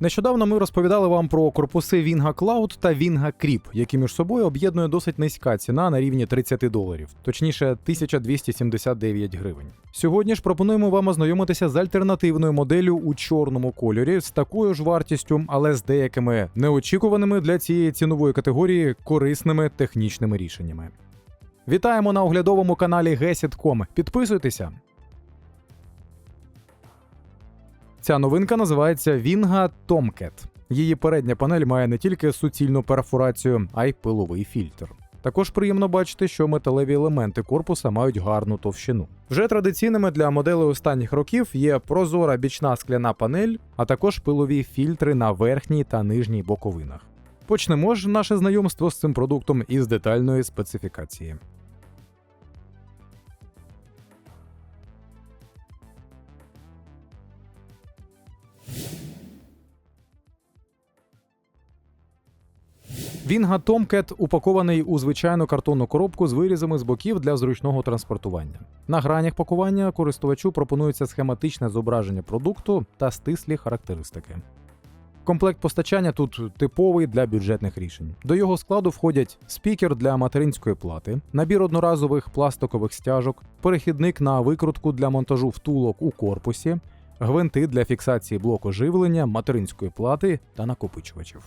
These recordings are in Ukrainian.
Нещодавно ми розповідали вам про корпуси Vinga Cloud та Vinga Creep, які між собою об'єднує досить низька ціна на рівні 30 доларів, точніше 1279 гривень. Сьогодні ж пропонуємо вам ознайомитися з альтернативною моделлю у чорному кольорі з такою ж вартістю, але з деякими неочікуваними для цієї цінової категорії корисними технічними рішеннями. Вітаємо на оглядовому каналі Gesit.com. Підписуйтеся. Ця новинка називається Vinga Tomcat. Її передня панель має не тільки суцільну перфорацію, а й пиловий фільтр. Також приємно бачити, що металеві елементи корпуса мають гарну товщину. Вже традиційними для моделей останніх років є прозора бічна скляна панель, а також пилові фільтри на верхній та нижній боковинах. Почнемо ж наше знайомство з цим продуктом із детальної специфікації. Вінга Tomcat упакований у звичайну картонну коробку з вирізами з боків для зручного транспортування. На гранях пакування користувачу пропонується схематичне зображення продукту та стислі характеристики. Комплект постачання тут типовий для бюджетних рішень. До його складу входять спікер для материнської плати, набір одноразових пластикових стяжок, перехідник на викрутку для монтажу втулок у корпусі, гвинти для фіксації блоку живлення, материнської плати та накопичувачів.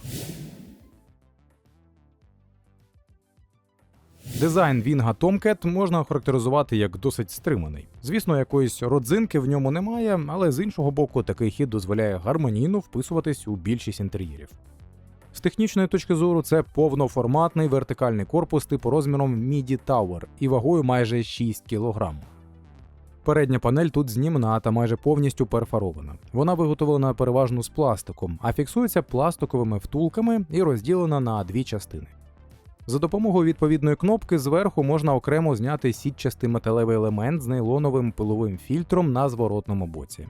Дизайн Вінга Tomcat можна охарактеризувати як досить стриманий. Звісно, якоїсь родзинки в ньому немає, але з іншого боку, такий хід дозволяє гармонійно вписуватись у більшість інтер'єрів. З технічної точки зору, це повноформатний вертикальний корпус типу розміром MIDI Tower і вагою майже 6 кг. Передня панель тут знімна та майже повністю перфорована. Вона виготовлена переважно з пластиком, а фіксується пластиковими втулками і розділена на дві частини. За допомогою відповідної кнопки зверху можна окремо зняти сітчастий металевий елемент з нейлоновим пиловим фільтром на зворотному боці.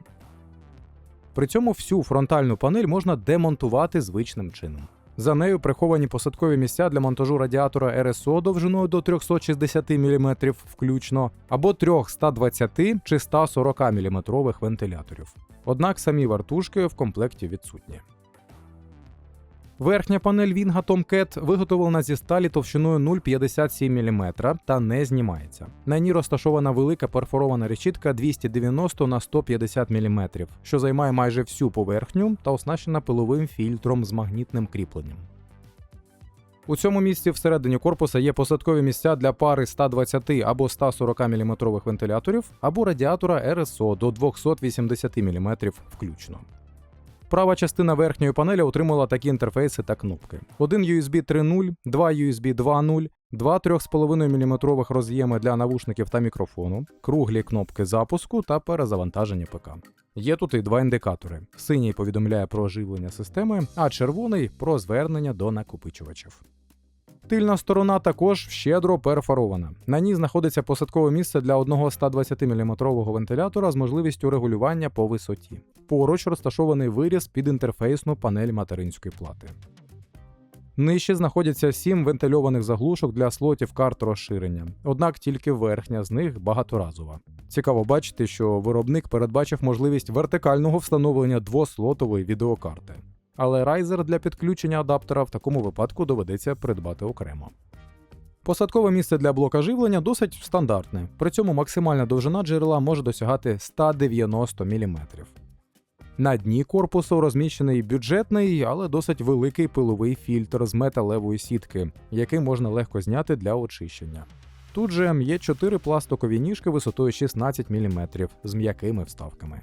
При цьому всю фронтальну панель можна демонтувати звичним чином. За нею приховані посадкові місця для монтажу радіатора РСО довжиною до 360 мм включно, або трьох 120 чи 140 мм вентиляторів. Однак самі вартушки в комплекті відсутні. Верхня панель Вінга Tomcat виготовлена зі сталі товщиною 0,57 мм та не знімається. На ній розташована велика перфорована решітка 290 на 150 мм, що займає майже всю поверхню та оснащена пиловим фільтром з магнітним кріпленням. У цьому місці всередині корпуса є посадкові місця для пари 120 або 140 мм вентиляторів або радіатора РСО до 280 мм включно. Права частина верхньої панелі отримала такі інтерфейси та кнопки: один USB 3.0, два USB 2.0, два 3,5 мм роз'єми для навушників та мікрофону, круглі кнопки запуску та перезавантаження ПК. Є тут і два індикатори: синій повідомляє про оживлення системи, а червоний про звернення до накопичувачів. Тильна сторона також щедро перфорована. На ній знаходиться посадкове місце для одного 120 мм вентилятора з можливістю регулювання по висоті. Поруч розташований виріз під інтерфейсну панель материнської плати. Нижче знаходяться сім вентильованих заглушок для слотів карт розширення, однак тільки верхня з них багаторазова. Цікаво бачити, що виробник передбачив можливість вертикального встановлення двослотової відеокарти але райзер для підключення адаптера в такому випадку доведеться придбати окремо. Посадкове місце для блока живлення досить стандартне, при цьому максимальна довжина джерела може досягати 190 мм. На дні корпусу розміщений бюджетний, але досить великий пиловий фільтр з металевої сітки, який можна легко зняти для очищення. Тут же є 4 пластикові ніжки висотою 16 мм з м'якими вставками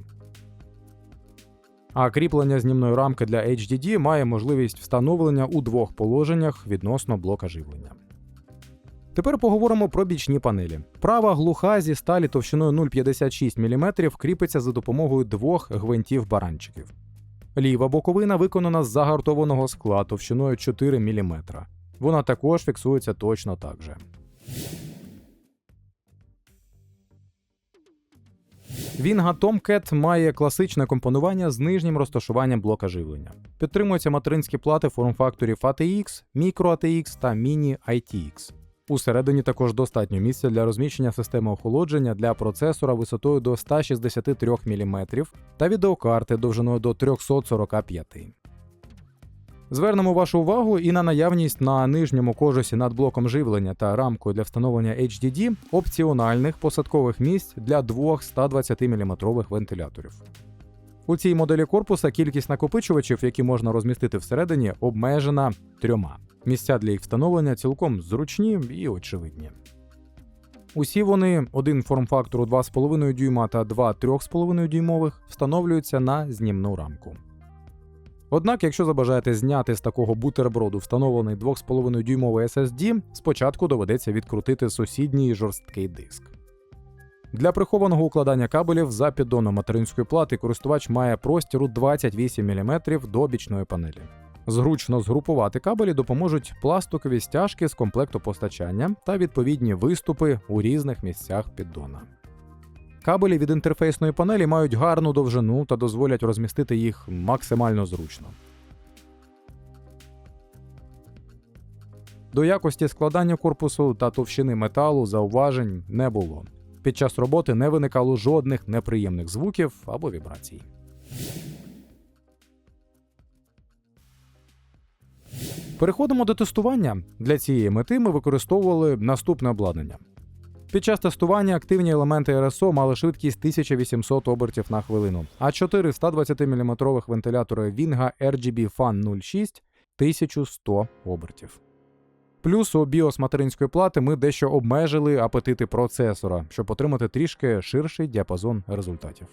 а кріплення знімної рамки для HDD має можливість встановлення у двох положеннях відносно блока живлення. Тепер поговоримо про бічні панелі. Права глуха зі сталі товщиною 0,56 мм кріпиться за допомогою двох гвинтів баранчиків. Ліва боковина виконана з загартованого скла товщиною 4 мм. Вона також фіксується точно так же. Вінга Tomcat має класичне компонування з нижнім розташуванням блока живлення. Підтримуються материнські плати форм-факторів ATX, Micro ATX та Mini ITX. Усередині також достатньо місця для розміщення системи охолодження для процесора висотою до 163 мм та відеокарти довжиною до 345 Звернемо вашу увагу і на наявність на нижньому кожусі над блоком живлення та рамкою для встановлення HDD опціональних посадкових місць для двох 120 мм вентиляторів. У цій моделі корпуса кількість накопичувачів, які можна розмістити всередині, обмежена трьома. Місця для їх встановлення цілком зручні і очевидні. Усі вони, один форм-фактору 2,5 дюйма та два 3,5 дюймових, встановлюються на знімну рамку. Однак, якщо забажаєте зняти з такого бутерброду встановлений 2,5 дюймовий SSD, спочатку доведеться відкрутити сусідній жорсткий диск. Для прихованого укладання кабелів за піддоном материнської плати користувач має простіру 28 мм до бічної панелі. Зручно згрупувати кабелі допоможуть пластикові стяжки з комплекту постачання та відповідні виступи у різних місцях піддона. Кабелі від інтерфейсної панелі мають гарну довжину та дозволять розмістити їх максимально зручно. До якості складання корпусу та товщини металу зауважень не було. Під час роботи не виникало жодних неприємних звуків або вібрацій. Переходимо до тестування. Для цієї мети ми використовували наступне обладнання. Під час тестування активні елементи РСО мали швидкість 1800 обертів на хвилину, а 4 120 мм вентилятори Vinga RGB Fan 06 1100 обертів. Плюс у BIOS материнської плати ми дещо обмежили апетити процесора, щоб отримати трішки ширший діапазон результатів.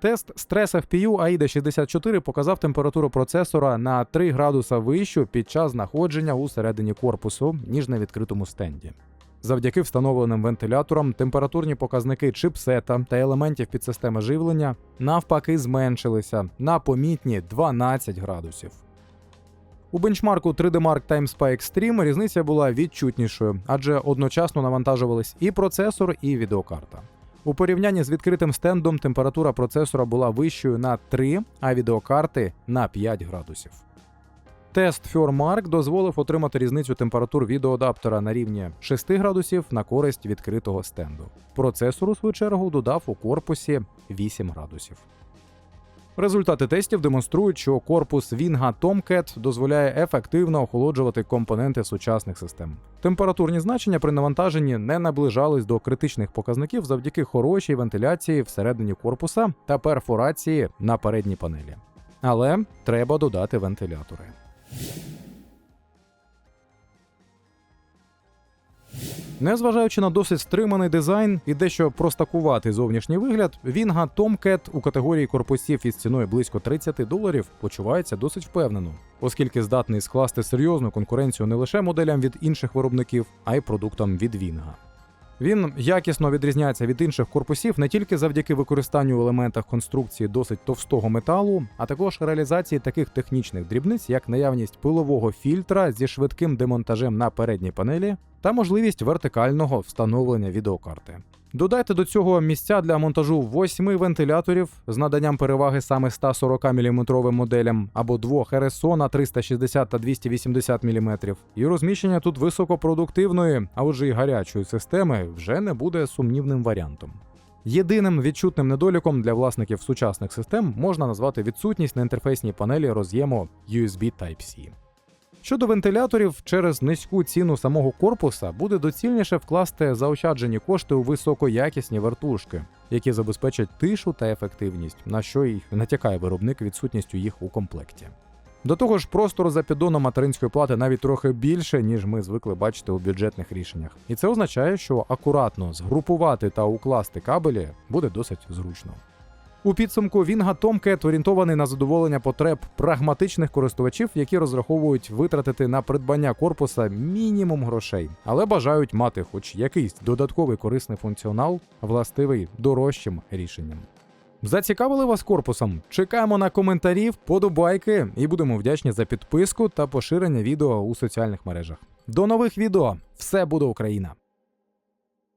Тест стрес FPU AIDA 64 показав температуру процесора на 3 градуса вищу під час знаходження у середині корпусу, ніж на відкритому стенді. Завдяки встановленим вентиляторам температурні показники чипсета та елементів підсистеми живлення навпаки зменшилися на помітні 12 градусів. У бенчмарку 3D Mark Time Spy Extreme різниця була відчутнішою, адже одночасно навантажувались і процесор, і відеокарта. У порівнянні з відкритим стендом температура процесора була вищою на 3, а відеокарти на 5 градусів. Тест FurMark дозволив отримати різницю температур відеоадаптера на рівні 6 градусів на користь відкритого стенду. Процесор, у свою чергу, додав у корпусі 8 градусів. Результати тестів демонструють, що корпус Vinga Tomcat дозволяє ефективно охолоджувати компоненти сучасних систем. Температурні значення при навантаженні не наближались до критичних показників завдяки хорошій вентиляції всередині корпуса та перфорації на передній панелі. Але треба додати вентилятори. Незважаючи на досить стриманий дизайн і дещо простакуватий зовнішній вигляд, Vinga Tomcat у категорії корпусів із ціною близько 30 доларів почувається досить впевнено, оскільки здатний скласти серйозну конкуренцію не лише моделям від інших виробників, а й продуктам від Vinga. Він якісно відрізняється від інших корпусів не тільки завдяки використанню елементах конструкції досить товстого металу, а також реалізації таких технічних дрібниць, як наявність пилового фільтра зі швидким демонтажем на передній панелі та можливість вертикального встановлення відеокарти. Додайте до цього місця для монтажу восьми вентиляторів з наданням переваги саме 140 мм моделям або двох РСО на 360 та 280 мм, і розміщення тут високопродуктивної, а отже й гарячої системи вже не буде сумнівним варіантом. Єдиним відчутним недоліком для власників сучасних систем можна назвати відсутність на інтерфейсній панелі роз'єму USB Type-C. Щодо вентиляторів, через низьку ціну самого корпуса буде доцільніше вкласти заощаджені кошти у високоякісні вертушки, які забезпечать тишу та ефективність, на що й натякає виробник відсутністю їх у комплекті. До того ж, простору за піддоном материнської плати навіть трохи більше, ніж ми звикли бачити у бюджетних рішеннях. І це означає, що акуратно згрупувати та укласти кабелі буде досить зручно. У підсумку Vinga Tomcat орієнтований на задоволення потреб прагматичних користувачів, які розраховують витратити на придбання корпуса мінімум грошей, але бажають мати хоч якийсь додатковий корисний функціонал, властивий дорожчим рішенням. Зацікавили вас корпусом? Чекаємо на коментарі, вподобайки і будемо вдячні за підписку та поширення відео у соціальних мережах. До нових відео! Все буде Україна!